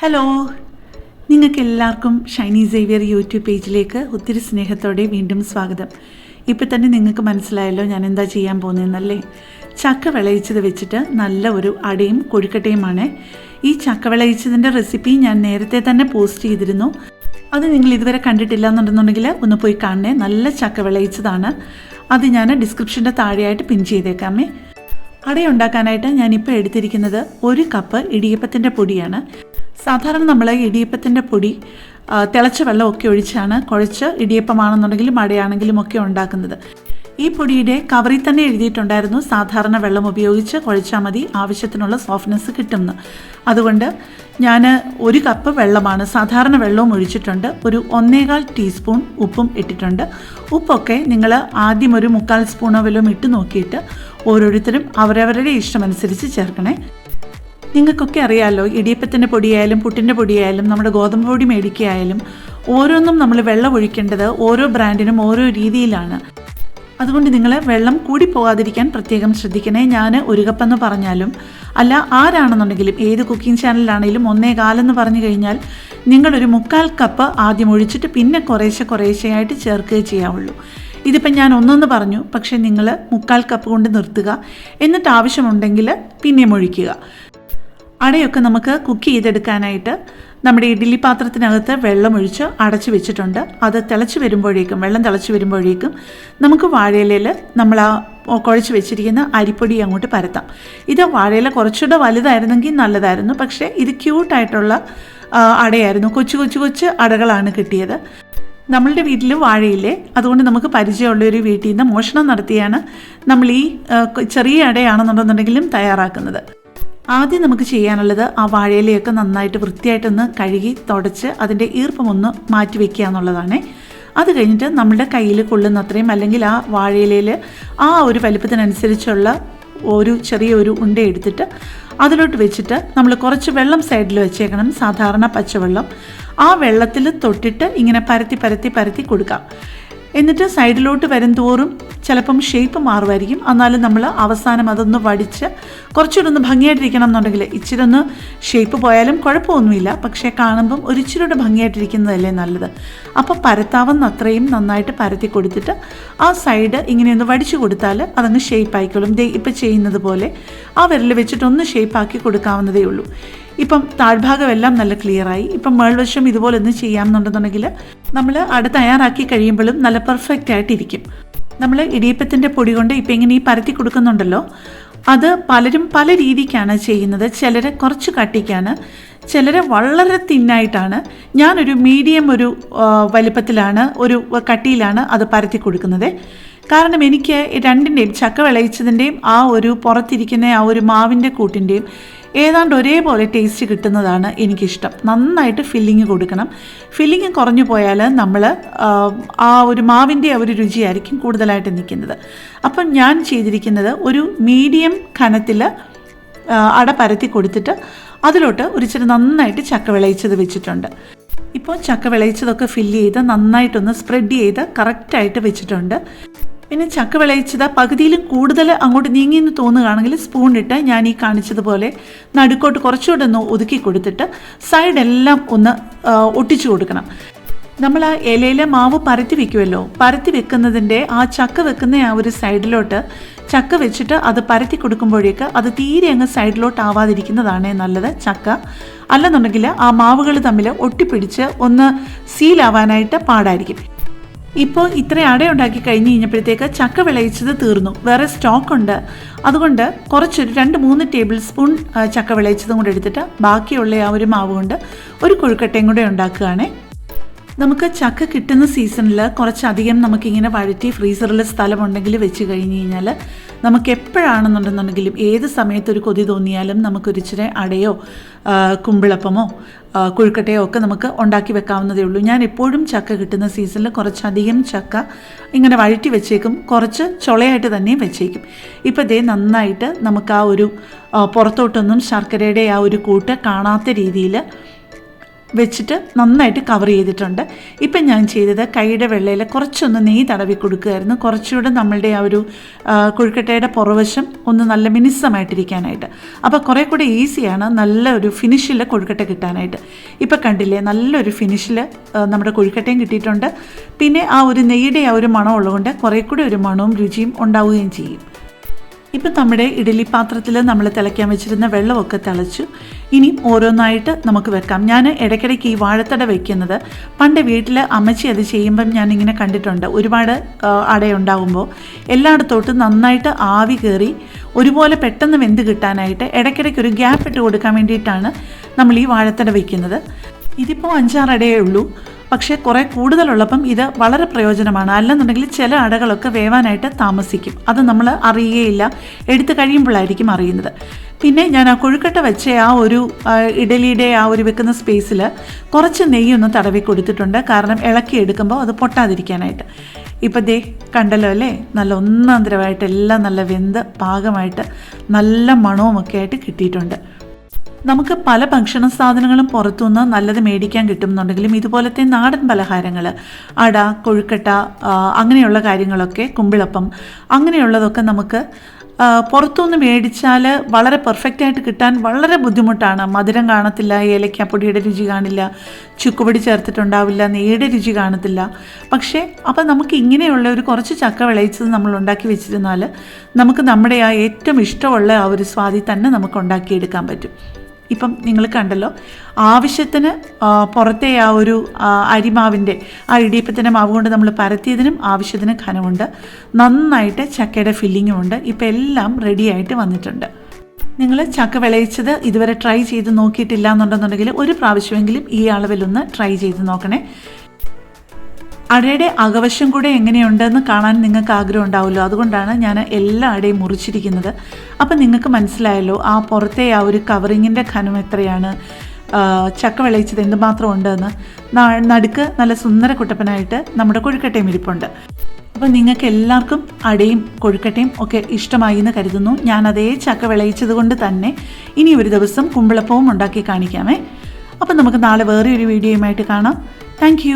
Hello നിങ്ങൾക്ക് എല്ലാവർക്കും Shiny Xavier YouTube പേജിലേക്ക് ഒത്തിരി സ്നേഹത്തോടെ വീണ്ടും സ്വാഗതം. ഇപ്പം തന്നെ നിങ്ങൾക്ക് മനസ്സിലായല്ലോ ഞാൻ എന്താ ചെയ്യാൻ പോകുന്നതെന്നല്ലേ? ചക്ക വിളയിച്ചത് വെച്ചിട്ട് നല്ല ഒരു അടയും കൊഴുക്കട്ടയുമാണ്. ഈ ചക്ക വിളയിച്ചതിന്റെ റെസിപ്പി ഞാൻ നേരത്തെ തന്നെ പോസ്റ്റ് ചെയ്തിരുന്നു. അത് നിങ്ങൾ ഇതുവരെ കണ്ടിട്ടില്ല എന്നുണ്ടെന്നുണ്ടെങ്കിൽ ഒന്ന് പോയി കാണണേ. നല്ല ചക്ക വിളയിച്ചതാണ്. അത് ഞാൻ ഡിസ്ക്രിപ്ഷന്റെ താഴെയായിട്ട് പിൻ ചെയ്തേക്കാമേ. അടയുണ്ടാക്കാനായിട്ട് ഞാനിപ്പോൾ എടുത്തിരിക്കുന്നത് ഒരു കപ്പ് ഇടിയപ്പത്തിന്റെ പൊടിയാണ്. സാധാരണ നമ്മൾ ഇടിയപ്പത്തിന്റെ പൊടി തിളച്ച വെള്ളമൊക്കെ ഒഴിച്ചാണ് കുഴച്ച് ഇടിയപ്പമാണെന്നുണ്ടെങ്കിലും അടയാണെങ്കിലും ഒക്കെ ഉണ്ടാക്കുന്നത്. ഈ പൊടിയുടെ കവറിൽ തന്നെ എഴുതിയിട്ടുണ്ടായിരുന്നു സാധാരണ വെള്ളം ഉപയോഗിച്ച് കുഴച്ചാൽ മതി ആവശ്യത്തിനുള്ള സോഫ്റ്റ്നെസ് കിട്ടുമെന്ന് അതുകൊണ്ട് ഞാൻ ഒരു കപ്പ് വെള്ളമാണ് സാധാരണ വെള്ളവും ഒഴിച്ചിട്ടുണ്ട് ഒരു ഒന്നേകാൽ ടീസ്പൂൺ ഉപ്പും ഇട്ടിട്ടുണ്ട്. ഉപ്പൊക്കെ നിങ്ങൾ ആദ്യം ഒരു മുക്കാൽ സ്പൂണോ വല്ലതും ഇട്ട് നോക്കിയിട്ട് ഓരോരുത്തരും അവരവരുടെ ഇഷ്ടമനുസരിച്ച് ചേർക്കണേ. നിങ്ങൾക്കൊക്കെ അറിയാമല്ലോ ഇടിയപ്പത്തിന്റെ പൊടിയായാലും പുട്ടിന്റെ പൊടിയായാലും നമ്മുടെ ഗോതമ്പ് പൊടി മേടിക്കുകയായാലും ഓരോന്നും നമ്മൾ വെള്ളം ഒഴിക്കേണ്ടത് ഓരോ ബ്രാൻഡിനും ഓരോ രീതിയിലാണ്. അതുകൊണ്ട് നിങ്ങൾ വെള്ളം കൂടി പോകാതിരിക്കാൻ പ്രത്യേകം ശ്രദ്ധിക്കണേ. ഞാൻ ഒരു കപ്പെന്ന് പറഞ്ഞാലും അല്ല ആരാണെന്നുണ്ടെങ്കിലും ഏത് കുക്കിംഗ് ചാനലിലാണെങ്കിലും ഒന്നേ കാലെന്ന് പറഞ്ഞു കഴിഞ്ഞാൽ നിങ്ങളൊരു മുക്കാൽ കപ്പ് ആദ്യം ഒഴിച്ചിട്ട് പിന്നെ കുറേശ്ശെ കുറേശ്ശെയായിട്ട് ചേർക്കുകയേ ചെയ്യാവുള്ളൂ. ഇതിപ്പം ഞാൻ ഒന്നെന്ന് പറഞ്ഞു പക്ഷേ നിങ്ങൾ മുക്കാൽ കപ്പ് കൊണ്ട് നിർത്തുക. എന്നിട്ട് ആവശ്യമുണ്ടെങ്കിൽ പിന്നെയും ഒഴിക്കുക. അടയൊക്കെ നമുക്ക് കുക്ക് ചെയ്തെടുക്കാനായിട്ട് നമ്മുടെ ഇഡ്ഡലി പാത്രത്തിനകത്ത് വെള്ളം ഒഴിച്ച് അടച്ചു വെച്ചിട്ടുണ്ട്. അത് തിളച്ച് വരുമ്പോഴേക്കും വെള്ളം തിളച്ച് വരുമ്പോഴേക്കും നമുക്ക് വാഴയിലയിൽ നമ്മൾ ആ കുഴച്ച് വെച്ചിരിക്കുന്ന അരിപ്പൊടി അങ്ങോട്ട് പരത്താം. ഇത് വാഴയില കുറച്ചുകൂടെ വലുതായിരുന്നെങ്കിൽ നല്ലതായിരുന്നു. പക്ഷേ ഇത് ക്യൂട്ടായിട്ടുള്ള അടയായിരുന്നു. കൊച്ചു കൊച്ചു കൊച്ചു അടകളാണ് കിട്ടിയത്. നമ്മളുടെ വീട്ടിൽ വാഴയില്ലേ? അതുകൊണ്ട് നമുക്ക് പരിചയമുള്ള ഒരു വീട്ടിൽ നിന്ന് മോഷണം നടത്തിയാണ് നമ്മൾ ഈ ചെറിയ അടയാണെന്നുണ്ടെന്നുണ്ടെങ്കിലും തയ്യാറാക്കുന്നത്. ആദ്യം നമുക്ക് ചെയ്യാനുള്ളത് ആ വാഴയിലയൊക്കെ നന്നായിട്ട് വൃത്തിയായിട്ടൊന്ന് കഴുകി തുടച്ച് അതിന്റെ ഈർപ്പമൊന്ന് മാറ്റി വെക്കുക എന്നുള്ളതാണ്. അത് കഴിഞ്ഞിട്ട് നമ്മുടെ കയ്യിൽ കൊള്ളുന്ന അത്രയും അല്ലെങ്കിൽ ആ വാഴയിലയിൽ ആ ഒരു വലിപ്പത്തിനനുസരിച്ചുള്ള ഒരു ചെറിയൊരു ഉണ്ട എടുത്തിട്ട് അതിലോട്ട് വെച്ചിട്ട് നമ്മൾ കുറച്ച് വെള്ളം സൈഡിൽ വെച്ചേക്കണം സാധാരണ പച്ചവെള്ളം. ആ വെള്ളത്തിൽ തൊട്ടിട്ട് ഇങ്ങനെ പരത്തി പരത്തി പരത്തി കൊടുക്കാം. എന്നിട്ട് സൈഡിലോട്ട് വരും തോറും ചിലപ്പം ഷേപ്പ് മാറുമായിരിക്കും. എന്നാലും നമ്മൾ അവസാനം അതൊന്ന് വടിച്ച് കുറച്ചുകൂടെ ഒന്ന് ഭംഗിയായിട്ടിരിക്കണം എന്നുണ്ടെങ്കിൽ ഇച്ചിരി ഒന്ന് ഷേപ്പ് പോയാലും കുഴപ്പമൊന്നുമില്ല. പക്ഷേ കാണുമ്പം ഒരു ഇച്ചിരി കൂടെ ഭംഗിയായിട്ടിരിക്കുന്നതല്ലേ നല്ലത്. അപ്പോൾ പരത്താവുന്ന അത്രയും നന്നായിട്ട് പരത്തി കൊടുത്തിട്ട് ആ സൈഡ് ഇങ്ങനെ ഒന്ന് വടിച്ചു കൊടുത്താൽ അതങ്ങ് ഷേപ്പ് ആയിക്കോളും. ദേ ഇപ്പം ചെയ്യുന്നത് പോലെ ആ വിരൽ വെച്ചിട്ടൊന്ന് ഷേപ്പ് ആക്കി കൊടുക്കാവുന്നതേ ഉള്ളൂ. ഇപ്പം താഴ്ഭാഗമെല്ലാം നല്ല ക്ലിയറായി. ഇപ്പം മേൾവശം ഇതുപോലെ ഒന്ന് ചെയ്യാമെന്നുണ്ടെന്നുണ്ടെങ്കിൽ നമ്മൾ അട തയ്യാറാക്കി കഴിയുമ്പോഴും നല്ല പെർഫെക്റ്റ് ആയിട്ടിരിക്കും. നമ്മൾ ഇടിയപ്പത്തിന്റെ പൊടി കൊണ്ട് ഇപ്പം ഇങ്ങനെ ഈ പരത്തി കൊടുക്കുന്നുണ്ടല്ലോ അത് പലരും പല രീതിക്കാണ് ചെയ്യുന്നത്. ചിലർ കുറച്ച് കട്ടിക്കാണ് ചിലർ വളരെ തിന്നായിട്ടാണ് ഞാനൊരു മീഡിയം ഒരു വലിപ്പത്തിലാണ് ഒരു കട്ടിയിലാണ് അത് പരത്തി കൊടുക്കുന്നത്. കാരണം എനിക്ക് രണ്ടിന്റെയും ചക്ക വിളയിച്ചതിന്റെയും ആ ഒരു പുറത്തിരിക്കുന്ന ആ ഒരു മാവിന്റെ കൂട്ടിന്റെയും ഏതാണ്ട് ഒരേപോലെ ടേസ്റ്റ് കിട്ടുന്നതാണ് എനിക്കിഷ്ടം. നന്നായിട്ട് ഫില്ലിങ് കൊടുക്കണം. ഫില്ലിങ് കുറഞ്ഞു പോയാൽ നമ്മൾ ആ ഒരു മാവിന്റെ ഒരു രുചിയായിരിക്കും കൂടുതലായിട്ട് നിൽക്കുന്നത്. അപ്പം ഞാൻ ചെയ്തിരിക്കുന്നത് ഒരു മീഡിയം ഖനത്തിൽ അട പരത്തി കൊടുത്തിട്ട് അതിലോട്ട് ഒരു ഇച്ചിരി നന്നായിട്ട് ചക്ക വിളയിച്ചത് വെച്ചിട്ടുണ്ട്. ഇപ്പോൾ ചക്ക വിളയിച്ചതൊക്കെ ഫില്ല് ചെയ്ത് നന്നായിട്ടൊന്ന് സ്പ്രെഡ് ചെയ്ത് കറക്റ്റായിട്ട് വെച്ചിട്ടുണ്ട്. പിന്നെ ചക്ക വിളയിച്ചത് പകുതിയിലും കൂടുതൽ അങ്ങോട്ട് നീങ്ങിയെന്ന് തോന്നുകയാണെങ്കിൽ സ്പൂൺ ഇട്ട് ഞാൻ ഈ കാണിച്ചതുപോലെ നടുക്കോട്ട് കുറച്ചുകൂടെ ഒന്ന് ഒതുക്കി കൊടുത്തിട്ട് സൈഡെല്ലാം ഒന്ന് ഒട്ടിച്ചു കൊടുക്കണം. നമ്മൾ ആ ഇലയിലെ മാവ് പരത്തി വെക്കുമല്ലോ. പരത്തി വെക്കുന്നതിന്റെ ആ ചക്ക വെക്കുന്ന ആ ഒരു സൈഡിലോട്ട് ചക്ക വെച്ചിട്ട് അത് പരത്തി കൊടുക്കുമ്പോഴേക്ക് അത് തീരെ അങ്ങ് സൈഡിലോട്ട് ആവാതിരിക്കുന്നതാണ് നല്ലത് ചക്ക. അല്ലെന്നുണ്ടെങ്കിൽ ആ മാവുകൾ തമ്മിൽ ഒട്ടിപ്പിടിച്ച് ഒന്ന് സീലാവാനായിട്ട് പാടായിരിക്കും. ഇപ്പോൾ ഇത്ര അട ഉണ്ടാക്കി കഴിഞ്ഞ് കഴിഞ്ഞപ്പോഴത്തേക്ക് ചക്ക വിളയിച്ചത് തീർന്നു. വേറെ സ്റ്റോക്ക് ഉണ്ട്. അതുകൊണ്ട് കുറച്ചൊരു രണ്ട് മൂന്ന് ടേബിൾ സ്പൂൺ ചക്ക വിളയിച്ചതും കൂടെ എടുത്തിട്ട് ബാക്കിയുള്ള ആ ഒരു മാവ് കൊണ്ട് ഒരു കൊഴുക്കട്ടയും കൂടെ ഉണ്ടാക്കുകയാണേ. നമുക്ക് ചക്ക കിട്ടുന്ന സീസണിൽ കുറച്ചധികം നമുക്കിങ്ങനെ വഴറ്റി ഫ്രീസറിൽ സ്ഥലമുണ്ടെങ്കിൽ വെച്ച് കഴിഞ്ഞ് കഴിഞ്ഞാൽ നമുക്ക് എപ്പോഴാണെന്നുണ്ടെന്നുണ്ടെങ്കിലും ഏത് സമയത്തൊരു കൊതി തോന്നിയാലും നമുക്കൊരിച്ചിരി അടയോ കുമ്പിളപ്പമോ കുഴുക്കട്ടയോ ഒക്കെ നമുക്ക് ഉണ്ടാക്കി വെക്കാവുന്നതേ ഉള്ളൂ. ഞാൻ എപ്പോഴും ചക്ക കിട്ടുന്ന സീസണിൽ കുറച്ചധികം ചക്ക ഇങ്ങനെ വഴറ്റി വെച്ചേക്കും. കുറച്ച് ചുളയായിട്ട് തന്നെയും വെച്ചേക്കും. ഇപ്പോൾ ഇതേ നന്നായിട്ട് നമുക്ക് ആ ഒരു പുറത്തോട്ടൊന്നും ശർക്കരയുടെ ആ ഒരു കൂട്ട് കാണാത്ത രീതിയിൽ വെച്ചിട്ട് നന്നായിട്ട് കവർ ചെയ്തിട്ടുണ്ട്. ഇപ്പം ഞാൻ ചെയ്തത് കൈയുടെ വെള്ളയിൽ കുറച്ചൊന്ന് നെയ്യ് തടവി കൊടുക്കുകയായിരുന്നു. കുറച്ചുകൂടെ നമ്മളുടെ ആ ഒരു കൊഴുക്കട്ടയുടെ പുറവശം ഒന്ന് നല്ല മിനുസമായിട്ടിരിക്കാനായിട്ട്. അപ്പോൾ കുറേ കൂടെ ഈസിയാണ് നല്ല ഒരു ഫിനിഷിൽ കൊഴുക്കട്ട കിട്ടാനായിട്ട്. ഇപ്പം കണ്ടില്ലേ നല്ലൊരു ഫിനിഷിൽ നമ്മുടെ കൊഴുക്കട്ടയും കിട്ടിയിട്ടുണ്ട്. പിന്നെ ആ ഒരു നെയ്യുടെ ആ ഒരു മണം ഉള്ളതുകൊണ്ട് കുറേ കൂടെ ഒരു മണവും രുചിയും ഉണ്ടാവുകയും ചെയ്യും. ഇപ്പം നമ്മുടെ ഇഡലി പാത്രത്തിൽ നമ്മൾ തിളയ്ക്കാൻ വെച്ചിരുന്ന വെള്ളമൊക്കെ തിളച്ചു ഇനിയും ഓരോന്നായിട്ട് നമുക്ക് വെക്കാം. ഞാൻ ഇടയ്ക്കിടയ്ക്ക് ഈ വാഴത്തട വെക്കുന്നത് പണ്ട് വീട്ടിൽ അമ്മച്ചി അത് ചെയ്യുമ്പം ഞാൻ ഇങ്ങനെ കണ്ടിട്ടുണ്ട്. ഒരുപാട് അടയുണ്ടാകുമ്പോൾ എല്ലായിടത്തോട്ടും നന്നായിട്ട് ആവി കയറി ഒരുപോലെ പെട്ടെന്ന് വെന്ത് കിട്ടാനായിട്ട് ഇടയ്ക്കിടയ്ക്ക് ഒരു ഗ്യാപ്പ് ഇട്ട് കൊടുക്കാൻ വേണ്ടിയിട്ടാണ് നമ്മൾ ഈ വാഴത്തട വയ്ക്കുന്നത് ഇതിപ്പോൾ അഞ്ചാറടയേ ഉള്ളൂ. പക്ഷേ കുറേ കൂടുതലുള്ളപ്പം ഇത് വളരെ പ്രയോജനമാണ്. അല്ലെന്നുണ്ടെങ്കിൽ ചില അടകളൊക്കെ വേവാനായിട്ട് താമസിക്കും. അത് നമ്മൾ അറിയുകയില്ല. എടുത്തു കഴിയുമ്പോഴായിരിക്കും അറിയുന്നത്. പിന്നെ ഞാൻ ആ കൊഴുക്കട്ട വെച്ച ആ ഒരു ഇഡലിയുടെ ആ ഒരു വെക്കുന്ന സ്പേസിൽ കുറച്ച് നെയ്യൊന്ന് തടവി കൊടുത്തിട്ടുണ്ട്. കാരണം ഇളക്കി എടുക്കുമ്പോൾ അത് പൊട്ടാതിരിക്കാനായിട്ട്. ഇപ്പം ദേ കണ്ടല്ലോ അല്ലേ? നല്ല ഒന്നാന്തരമായിട്ട് എല്ലാം നല്ല വെന്ത് പാകമായിട്ട് നല്ല മണവും ഒക്കെ ആയിട്ട് കിട്ടിയിട്ടുണ്ട്. നമുക്ക് പല ഭക്ഷണ സാധനങ്ങളും പുറത്തുനിന്ന് നല്ലത് മേടിക്കാൻ കിട്ടുമെന്നുണ്ടെങ്കിലും ഇതുപോലത്തെ നാടൻ പലഹാരങ്ങൾ അട കൊഴുക്കട്ട അങ്ങനെയുള്ള കാര്യങ്ങളൊക്കെ കുമ്പിളപ്പം അങ്ങനെയുള്ളതൊക്കെ നമുക്ക് പുറത്തുനിന്ന് മേടിച്ചാൽ വളരെ പെർഫെക്റ്റ് ആയിട്ട് കിട്ടാൻ വളരെ ബുദ്ധിമുട്ടാണ്. മധുരം കാണത്തില്ല ഏലക്കാപ്പൊടിയുടെ രുചി കാണില്ല ചുക്കുപൊടി ചേർത്തിട്ടുണ്ടാവില്ല നെയ്യുടെ രുചി കാണത്തില്ല. പക്ഷേ അപ്പം നമുക്ക് ഇങ്ങനെയുള്ള ഒരു കുറച്ച് ചക്ക വിളയിച്ചത് നമ്മൾ ഉണ്ടാക്കി വെച്ചിരുന്നാൽ നമുക്ക് നമ്മുടെ ആ ഏറ്റവും ഇഷ്ടമുള്ള ആ ഒരു സ്വാദി തന്നെ നമുക്ക് ഉണ്ടാക്കിയെടുക്കാൻ പറ്റും. ഇപ്പം നിങ്ങൾ കണ്ടല്ലോ ആവശ്യത്തിന് പുറത്തെ ആ ഒരു അരിമാവിന്റെ ആ ഇടിയപ്പത്തിന്റെ മാവ് കൊണ്ട് നമ്മൾ പരത്തിയതിനും ആവശ്യത്തിന് ഖനമുണ്ട് നന്നായിട്ട് ചക്കയുടെ ഫില്ലിങ്ങും ഉണ്ട്. ഇപ്പം എല്ലാം റെഡിയായിട്ട് വന്നിട്ടുണ്ട്. നിങ്ങൾ ചക്ക വിളയിച്ചത് ഇതുവരെ ട്രൈ ചെയ്ത് നോക്കിയിട്ടില്ല എന്നുണ്ടെന്നുണ്ടെങ്കിൽ ഒരു പ്രാവശ്യമെങ്കിലും ഈ അളവിലൊന്ന് ട്രൈ ചെയ്ത് നോക്കണേ. അടയുടെ അകവശം കൂടെ എങ്ങനെയുണ്ടെന്ന് കാണാൻ നിങ്ങൾക്ക് ആഗ്രഹം ഉണ്ടാവുമല്ലോ. അതുകൊണ്ടാണ് ഞാൻ എല്ലാ അടയും മുറിച്ചിരിക്കുന്നത്. അപ്പം നിങ്ങൾക്ക് മനസ്സിലായല്ലോ ആ പുറത്തെ ആ ഒരു കവറിങ്ങിന്റെ ഘനം എത്രയാണ്? ചക്ക വിളയിച്ചത് എന്തുമാത്രം ഉണ്ടെന്ന്. നടുക്ക് നല്ല സുന്ദര കുട്ടപ്പനായിട്ട് നമ്മുടെ കൊഴുക്കട്ടയും ഇരിപ്പുണ്ട്. അപ്പം നിങ്ങൾക്ക് എല്ലാവർക്കും അടയും കൊഴുക്കട്ടയും ഒക്കെ ഇഷ്ടമായി എന്ന് കരുതുന്നു. ഞാൻ അതേ ചക്ക വിളയിച്ചത് കൊണ്ട് തന്നെ ഇനി ഒരു ദിവസം കുമ്പിളപ്പവും ഉണ്ടാക്കി കാണിക്കാമേ. അപ്പം നമുക്ക് നാളെ വേറെ ഒരു വീഡിയോയുമായിട്ട് കാണാം. താങ്ക്